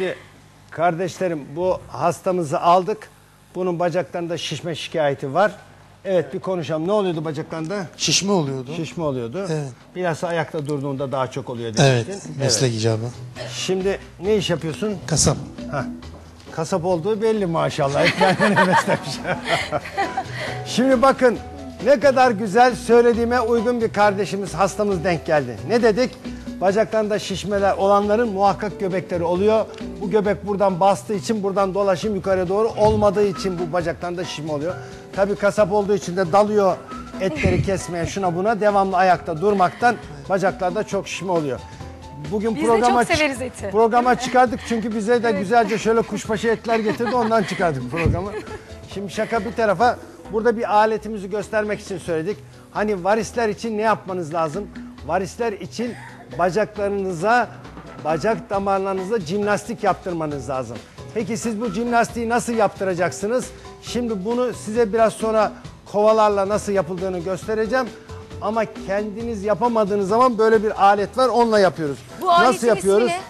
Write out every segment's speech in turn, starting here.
Şimdi kardeşlerim bu hastamızı aldık. Bunun bacaklarında şişme şikayeti var. Evet bir konuşalım. Ne oluyordu bacaklarında? Şişme oluyordu. Şişme oluyordu. Evet. Bilhassa ayakta durduğunda daha çok oluyor demiştin. Evet, meslek icabı. Şimdi ne iş yapıyorsun? Kasap. Hah. Kasap olduğu belli maşallah. Kendine beslemiş. Şimdi bakın ne kadar güzel söylediğime uygun bir kardeşimiz hastamız denk geldi. Ne dedik? Bacaklarında şişmeler olanların muhakkak göbekleri oluyor. Bu göbek buradan bastığı için buradan dolaşım yukarı doğru olmadığı için bu bacaklarında şişme oluyor. Tabii kasap olduğu için de dalıyor etleri kesmeye şuna buna devamlı ayakta durmaktan bacaklarda çok şişme oluyor. Bugün Biz de programa çok severiz eti. Programa çıkardık çünkü bize de güzelce şöyle kuşbaşı etler getirdi ondan çıkardık programı. Şimdi şaka bir tarafa burada bir aletimizi göstermek için söyledik. Hani varisler için ne yapmanız lazım? Varisler için bacaklarınıza, bacak damarlarınıza jimnastik yaptırmanız lazım. Peki siz bu jimnastiği nasıl yaptıracaksınız? Şimdi bunu size biraz sonra kovalarla nasıl yapıldığını göstereceğim. Ama kendiniz yapamadığınız zaman böyle bir alet var onunla yapıyoruz. Bu aletin nasıl yapıyoruz? ismi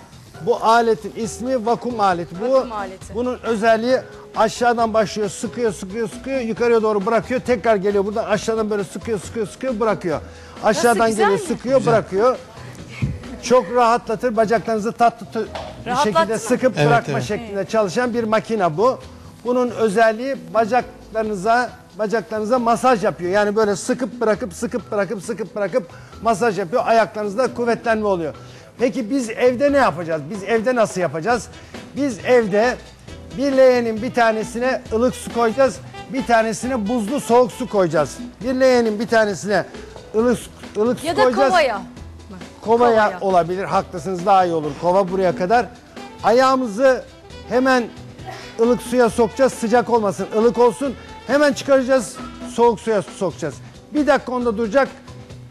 Bu aletin ismi vakum aleti. Bu Vakum aleti. bunun özelliği aşağıdan başlıyor, sıkıyor, sıkıyor, sıkıyor, yukarıya doğru bırakıyor, tekrar geliyor. Buradan aşağıdan böyle sıkıyor, sıkıyor, sıkıyor, bırakıyor. Aşağıdan güzel geliyor, mi? sıkıyor, bırakıyor. Çok rahatlatır. Bacaklarınızı tatlı bir şekilde sıkıp Evet, bırakma evet. şeklinde çalışan bir makine bu. Bunun özelliği bacaklarınıza bacaklarınıza masaj yapıyor. Yani böyle sıkıp bırakıp sıkıp bırakıp sıkıp bırakıp masaj yapıyor. Ayaklarınızda kuvvetlenme oluyor. Peki biz evde ne yapacağız? Biz evde nasıl yapacağız? Biz evde bir leğenin bir tanesine ılık su koyacağız. Bir tanesine buzlu soğuk su koyacağız. Bir leğenin bir tanesine ılık ılık su Ya da koyacağız. kovaya. Kovaya, Kovaya. olabilir. Haklısınız daha iyi olur. Kova buraya kadar. Ayağımızı hemen ılık suya sokacağız. Sıcak olmasın. ılık olsun. Hemen çıkaracağız. Soğuk suya sokacağız. Bir dakika onda duracak.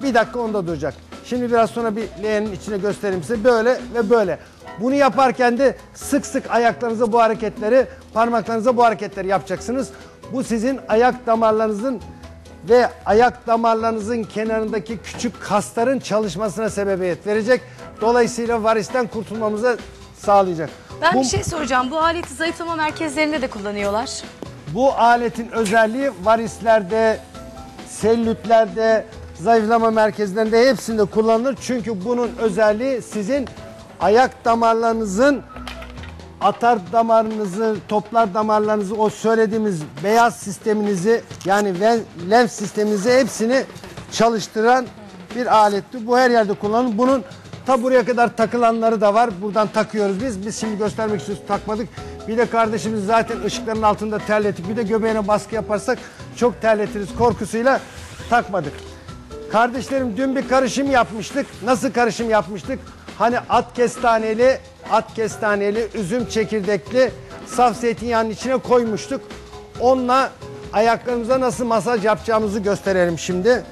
Bir dakika onda duracak. Şimdi biraz sonra bir leğenin içine göstereyim size. Böyle ve böyle. Bunu yaparken de sık sık ayaklarınıza bu hareketleri, parmaklarınıza bu hareketleri yapacaksınız. Bu sizin ayak damarlarınızın ve ayak damarlarınızın kenarındaki küçük kasların çalışmasına sebebiyet verecek. Dolayısıyla varisten kurtulmamıza sağlayacak. Ben bu, bir şey soracağım. Bu aleti zayıflama merkezlerinde de kullanıyorlar. bu aletin özelliği varislerde, sellütlerde, zayıflama merkezlerinde hepsinde kullanılır. Çünkü bunun özelliği sizin ayak damarlarınızın atar damarınızı, toplar damarlarınızı, o söylediğimiz beyaz sisteminizi yani lenf sisteminizi hepsini çalıştıran bir aletti. Bu her yerde kullanılır. Bunun ta buraya kadar takılanları da var. Buradan takıyoruz biz. Biz şimdi göstermek istiyoruz takmadık. Bir de kardeşimiz zaten ışıkların altında terlettik. Bir de göbeğine baskı yaparsak çok terletiriz korkusuyla takmadık. Kardeşlerim dün bir karışım yapmıştık. Nasıl karışım yapmıştık? Hani at kestaneli, at kestaneli, üzüm çekirdekli saf zeytinyağının içine koymuştuk. Onunla ayaklarımıza nasıl masaj yapacağımızı gösterelim şimdi.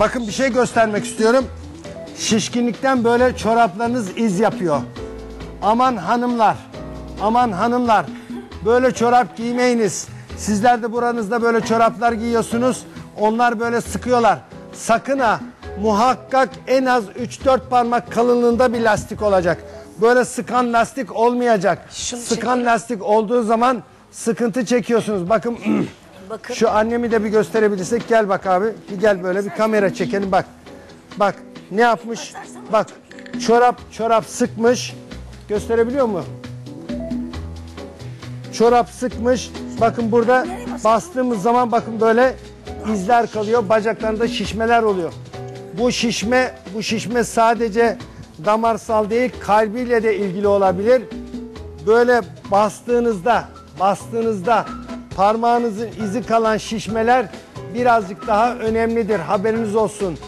Bakın bir şey göstermek istiyorum. Şişkinlikten böyle çoraplarınız iz yapıyor. Aman hanımlar, aman hanımlar böyle çorap giymeyiniz. Sizler de buranızda böyle çoraplar giyiyorsunuz. Onlar böyle sıkıyorlar. Sakın ha muhakkak en az 3-4 parmak kalınlığında bir lastik olacak. Böyle sıkan lastik olmayacak. Şunu sıkan çekeyim. lastik olduğu zaman sıkıntı çekiyorsunuz. Bakın Bakın. şu annemi de bir gösterebilirsek gel bak abi. Bir gel böyle bir kamera çekelim bak. Bak ne yapmış? Bak çorap çorap sıkmış. Gösterebiliyor mu? Çorap sıkmış. Bakın burada bastığımız zaman bakın böyle izler kalıyor. Bacaklarında şişmeler oluyor. Bu şişme bu şişme sadece damarsal değil kalbiyle de ilgili olabilir. Böyle bastığınızda bastığınızda parmağınızın izi kalan şişmeler birazcık daha önemlidir. Haberiniz olsun.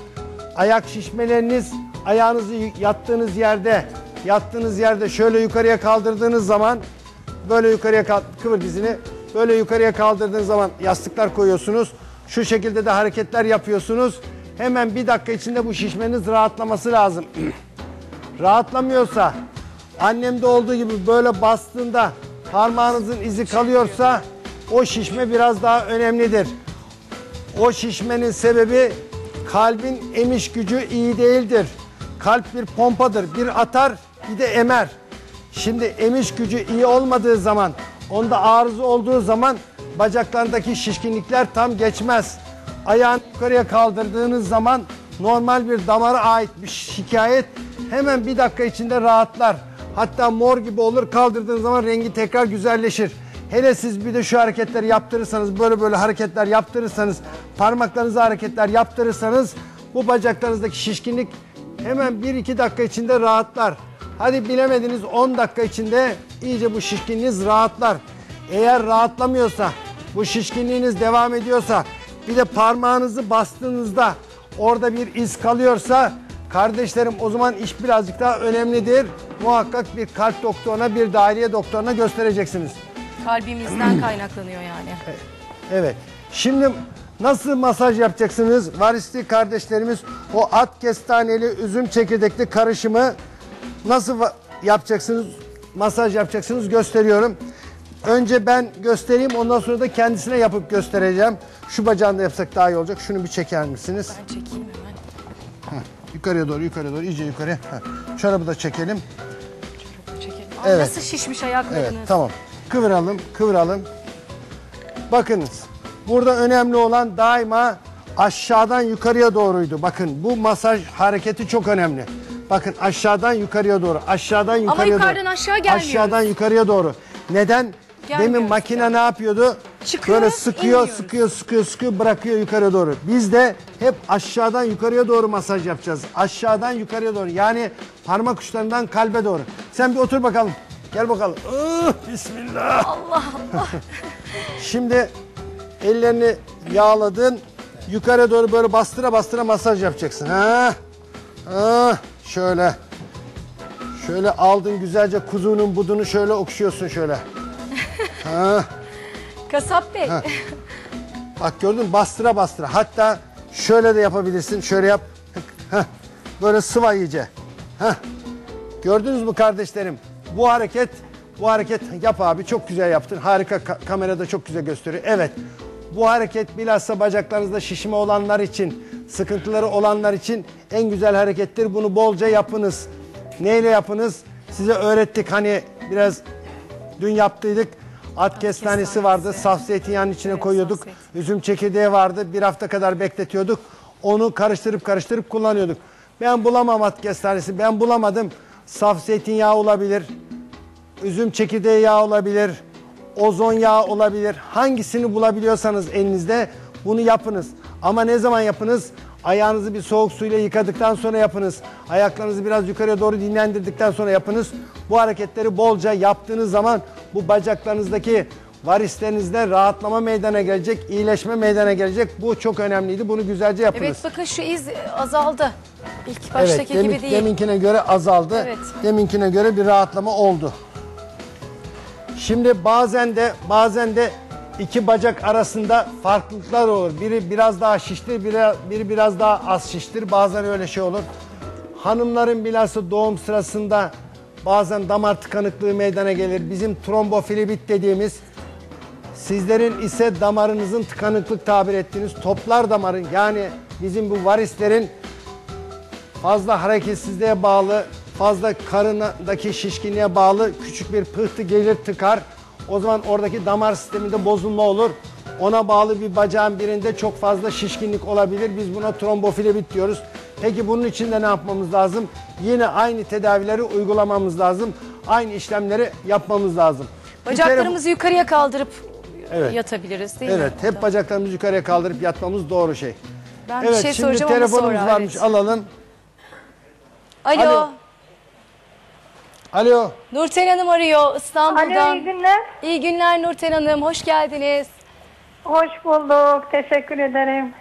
Ayak şişmeleriniz ayağınızı yattığınız yerde yattığınız yerde şöyle yukarıya kaldırdığınız zaman böyle yukarıya kıvır dizini böyle yukarıya kaldırdığınız zaman yastıklar koyuyorsunuz. Şu şekilde de hareketler yapıyorsunuz. Hemen bir dakika içinde bu şişmeniz rahatlaması lazım. Rahatlamıyorsa annemde olduğu gibi böyle bastığında parmağınızın izi kalıyorsa o şişme biraz daha önemlidir. O şişmenin sebebi kalbin emiş gücü iyi değildir. Kalp bir pompadır. Bir atar bir de emer. Şimdi emiş gücü iyi olmadığı zaman, onda arıza olduğu zaman bacaklarındaki şişkinlikler tam geçmez. Ayağını yukarıya kaldırdığınız zaman normal bir damara ait bir şikayet hemen bir dakika içinde rahatlar. Hatta mor gibi olur kaldırdığınız zaman rengi tekrar güzelleşir. Hele siz bir de şu hareketleri yaptırırsanız, böyle böyle hareketler yaptırırsanız, parmaklarınıza hareketler yaptırırsanız bu bacaklarınızdaki şişkinlik hemen 1-2 dakika içinde rahatlar. Hadi bilemediniz 10 dakika içinde iyice bu şişkinliğiniz rahatlar. Eğer rahatlamıyorsa, bu şişkinliğiniz devam ediyorsa, bir de parmağınızı bastığınızda orada bir iz kalıyorsa kardeşlerim o zaman iş birazcık daha önemlidir. Muhakkak bir kalp doktoruna, bir dahiliye doktoruna göstereceksiniz. Kalbimizden kaynaklanıyor yani. Evet. Şimdi nasıl masaj yapacaksınız? Varisli kardeşlerimiz o at kestaneli üzüm çekirdekli karışımı nasıl yapacaksınız? Masaj yapacaksınız gösteriyorum. Önce ben göstereyim ondan sonra da kendisine yapıp göstereceğim. Şu bacağında yapsak daha iyi olacak. Şunu bir çeker misiniz? Ben çekeyim hemen. Yukarıya doğru, yukarıya doğru, iyice yukarıya. Heh. Çorabı da çekelim. Çekelim. Aa, Evet. Nasıl şişmiş ayaklarınız? Evet tamam. Kıvıralım, kıvıralım. Bakınız. Burada önemli olan daima aşağıdan yukarıya doğruydu. Bakın bu masaj hareketi çok önemli. Bakın aşağıdan yukarıya doğru, aşağıdan yukarıya doğru. yukarıdan aşağı gelmiyoruz. Aşağıdan yukarıya doğru. Neden? Gelmiyoruz Demin makine ne yapıyordu? Çıkıyoruz, Böyle sıkıyor, inmiyoruz. sıkıyor, sıkıyor, sıkıyor, bırakıyor yukarıya doğru. Biz de hep aşağıdan yukarıya doğru masaj yapacağız. Aşağıdan yukarıya doğru. Yani parmak uçlarından kalbe doğru. Sen bir otur bakalım. Gel bakalım. Ah, Bismillah. Allah Allah. Şimdi ellerini yağladın. Yukarı doğru böyle bastıra bastıra masaj yapacaksın. Ha? Ha? Şöyle. Şöyle aldın güzelce kuzunun budunu şöyle okşuyorsun şöyle. Ha? Kasap Bey. Bak gördün mü? bastıra bastıra. Hatta şöyle de yapabilirsin. Şöyle yap. Heh. Böyle sıva iyice. Heh. Gördünüz mü kardeşlerim? Bu hareket, bu hareket yap abi çok güzel yaptın. Harika ka- kamerada çok güzel gösteriyor. Evet. Bu hareket bilhassa bacaklarınızda şişme olanlar için, sıkıntıları olanlar için en güzel harekettir. Bunu bolca yapınız. Neyle yapınız? Size öğrettik hani biraz dün yaptıydık. At kestanesi vardı. Saf zeytinyağının içine Evet, koyuyorduk. Üzüm çekirdeği vardı. Bir hafta kadar bekletiyorduk. Onu karıştırıp karıştırıp kullanıyorduk. Ben bulamam at kestanesi. Ben bulamadım. Saf zeytinyağı olabilir. Üzüm çekirdeği yağı olabilir. Ozon yağı olabilir. Hangisini bulabiliyorsanız elinizde bunu yapınız. Ama ne zaman yapınız? Ayağınızı bir soğuk suyla yıkadıktan sonra yapınız. Ayaklarınızı biraz yukarıya doğru dinlendirdikten sonra yapınız. Bu hareketleri bolca yaptığınız zaman bu bacaklarınızdaki varislerinizde rahatlama meydana gelecek, iyileşme meydana gelecek. Bu çok önemliydi. Bunu güzelce yapınız. Evet bakın şu iz azaldı. İlk baştaki demin- gibi değil. Deminkine göre azaldı. Evet. Deminkine göre bir rahatlama oldu. Şimdi bazen de bazen de iki bacak arasında farklılıklar olur. Biri biraz daha şiştir, biri, biri biraz daha az şiştir. Bazen öyle şey olur. Hanımların bilhassa doğum sırasında bazen damar tıkanıklığı meydana gelir. Bizim trombofilibit dediğimiz Sizlerin ise damarınızın tıkanıklık tabir ettiğiniz toplar damarın yani bizim bu varislerin fazla hareketsizliğe bağlı, fazla karındaki şişkinliğe bağlı küçük bir pıhtı gelir tıkar. O zaman oradaki damar sisteminde bozulma olur. Ona bağlı bir bacağın birinde çok fazla şişkinlik olabilir. Biz buna trombofilebit diyoruz. Peki bunun için de ne yapmamız lazım? Yine aynı tedavileri uygulamamız lazım. Aynı işlemleri yapmamız lazım. Bir kere- Bacaklarımızı yukarıya kaldırıp Evet. yatabiliriz değil mi? Evet, hep bacaklarımızı yukarıya kaldırıp yatmamız doğru şey. Ben evet, bir şey şimdi soracağım ama telefonumuz sonra. varmış. evet. Alalım. Alo. Alo. Alo. Nurten Hanım arıyor İstanbul'dan. Alo iyi günler. İyi günler Nurten Hanım. Hoş geldiniz. Hoş bulduk. Teşekkür ederim.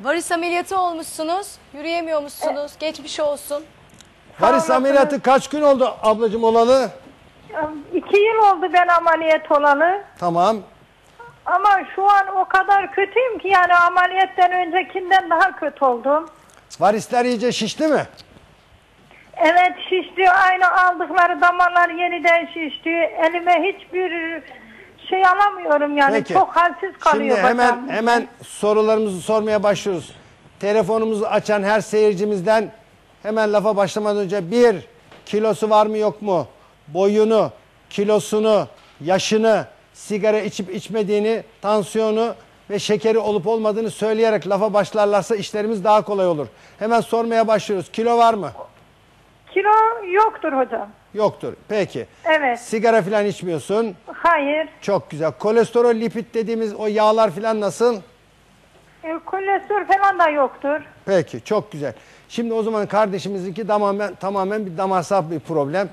Varis ameliyatı olmuşsunuz. Yürüyemiyormuşsunuz. Geçmiş olsun. Varis ameliyatı kaç gün oldu ablacığım olalı? İki yıl oldu ben ameliyat olalı. Tamam. Ama şu an o kadar kötüyüm ki yani ameliyattan öncekinden daha kötü oldum. Varisler iyice şişti mi? Evet şişti. Aynı aldıkları damarlar yeniden şişti. Elime hiçbir şey alamıyorum yani. Peki. Çok halsiz kalıyor Şimdi hemen hemen sorularımızı sormaya başlıyoruz. telefonumuzu açan her seyircimizden hemen lafa başlamadan önce bir kilosu var mı yok mu? Boyunu, kilosunu, yaşını, sigara içip içmediğini, tansiyonu ve şekeri olup olmadığını söyleyerek lafa başlarlarsa işlerimiz daha kolay olur. Hemen sormaya başlıyoruz. Kilo var mı? Kilo yoktur hocam. Yoktur. Peki. Evet. Sigara falan içmiyorsun. Hayır. Çok güzel. Kolesterol, lipid dediğimiz o yağlar falan nasıl? E, kolesterol falan da yoktur. Peki çok güzel. Şimdi o zaman kardeşimizinki tamamen tamamen bir damarsal bir problem.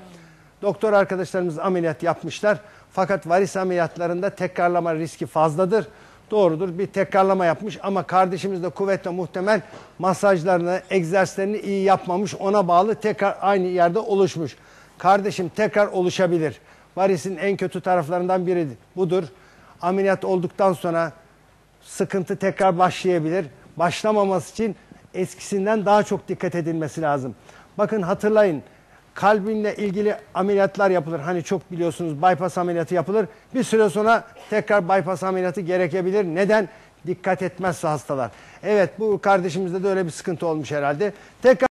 Doktor arkadaşlarımız ameliyat yapmışlar. Fakat varis ameliyatlarında tekrarlama riski fazladır. Doğrudur bir tekrarlama yapmış ama kardeşimiz de kuvvetle muhtemel masajlarını, egzersizlerini iyi yapmamış. Ona bağlı tekrar aynı yerde oluşmuş. Kardeşim tekrar oluşabilir. Varisin en kötü taraflarından biri budur. Ameliyat olduktan sonra sıkıntı tekrar başlayabilir. Başlamaması için eskisinden daha çok dikkat edilmesi lazım. Bakın hatırlayın kalbinle ilgili ameliyatlar yapılır. Hani çok biliyorsunuz bypass ameliyatı yapılır. Bir süre sonra tekrar bypass ameliyatı gerekebilir. Neden? Dikkat etmezse hastalar. Evet bu kardeşimizde de öyle bir sıkıntı olmuş herhalde. Tekrar